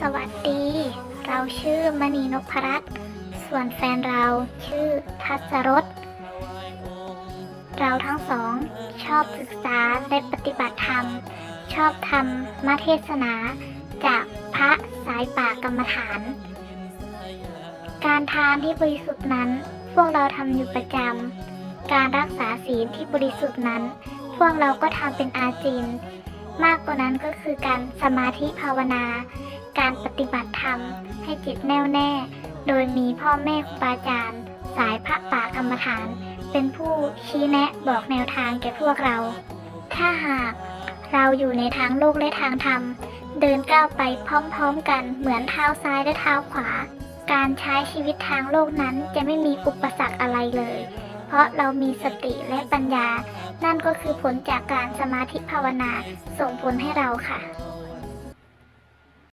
สวัสดี เราชื่อมณีนพรัตน์ส่วนแฟนเราชื่อทัศรสเราทั้งสองชอบศึกษาและปฏิบัติธรรม ชอบทำมาเทศนา จากพระสายป่ากรรมฐาน การทานที่บริสุทธิ์นั้น พวกเราทำอยู่ประจำการรักษาศีลที่บริสุทธิ์นั้น พวกเราก็ทำเป็นอาจิน มากกว่านั้นก็คือการสมาธิภาวนา การปฏิบัติธรรมให้จิตแน่วแน่ โดยมีพ่อแม่ครูบาอาจารย์ สายพระป่ากรรมฐาน เป็นผู้ชี้แนะบอกแนวทางแก่พวกเรา ถ้าหากเราอยู่ในทางโลกและทางธรรม เดินก้าวไปพร้อมๆกันเหมือนเท้าซ้ายและเท้าขวา การใช้ชีวิตทางโลกนั้นจะไม่มีอุปสรรคอะไรเลย เพราะเรามีสติและปัญญา นั่นก็คือผลจากการสมาธิภาวนาส่งผลให้เราค่ะ